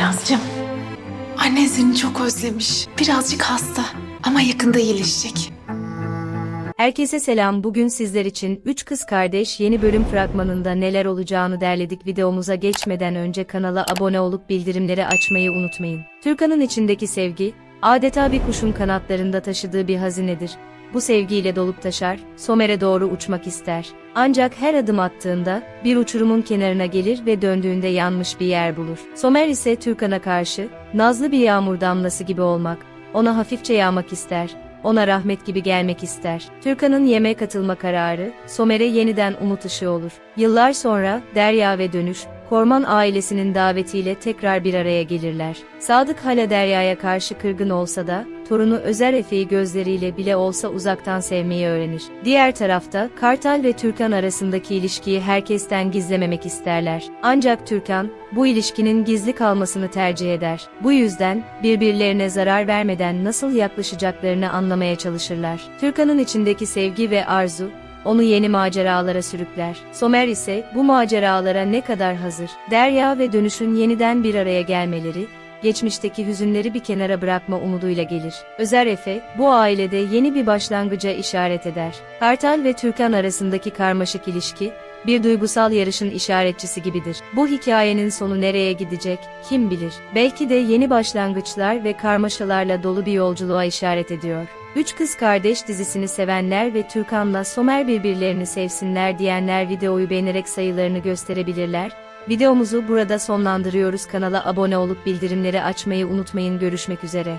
Poyraz'cığım, annen seni çok özlemiş. Birazcık hasta ama yakında iyileşecek. Herkese selam. Bugün sizler için 3 kız kardeş yeni bölüm fragmanında neler olacağını derledik. Videomuza geçmeden önce kanala abone olup bildirimleri açmayı unutmayın. Türkan'ın içindeki sevgi, adeta bir kuşun kanatlarında taşıdığı bir hazinedir. Bu sevgiyle dolup taşar, Somer'e doğru uçmak ister. Ancak her adım attığında bir uçurumun kenarına gelir ve döndüğünde yanmış bir yer bulur. Somer ise Türkan'a karşı nazlı bir yağmur damlası gibi olmak, ona hafifçe yağmak ister ona rahmet gibi gelmek ister. Türkan'ın yemeğe katılma kararı, Somer'e yeniden umut ışığı olur. Yıllar sonra, Derya ve Dönüş, Korman ailesinin davetiyle tekrar bir araya gelirler. Sadık hala Derya'ya karşı kırgın olsa da, torunu Özer Efe'yi gözleriyle bile olsa uzaktan sevmeyi öğrenir. Diğer tarafta, Kartal ve Türkan arasındaki ilişkiyi herkesten gizlememek isterler. Ancak Türkan, bu ilişkinin gizli kalmasını tercih eder. Bu yüzden, birbirlerine zarar vermeden nasıl yaklaşacaklarını anlamaya çalışırlar. Türkan'ın içindeki sevgi ve arzu, onu yeni maceralara sürükler. Somer ise bu maceralara ne kadar hazır. Derya ve dönüşün yeniden bir araya gelmeleri, geçmişteki hüzünleri bir kenara bırakma umuduyla gelir. Özer Efe, bu ailede yeni bir başlangıca işaret eder. Kartal ve Türkan arasındaki karmaşık ilişki, bir duygusal yarışın işaretçisi gibidir. Bu hikayenin sonu nereye gidecek, kim bilir. Belki de yeni başlangıçlar ve karmaşalarla dolu bir yolculuğa işaret ediyor. Üç Kız Kardeş dizisini sevenler ve Türkan'la Somer birbirlerini sevsinler diyenler videoyu beğenerek sayılarını gösterebilirler. Videomuzu burada sonlandırıyoruz. Kanala abone olup bildirimleri açmayı unutmayın. Görüşmek üzere.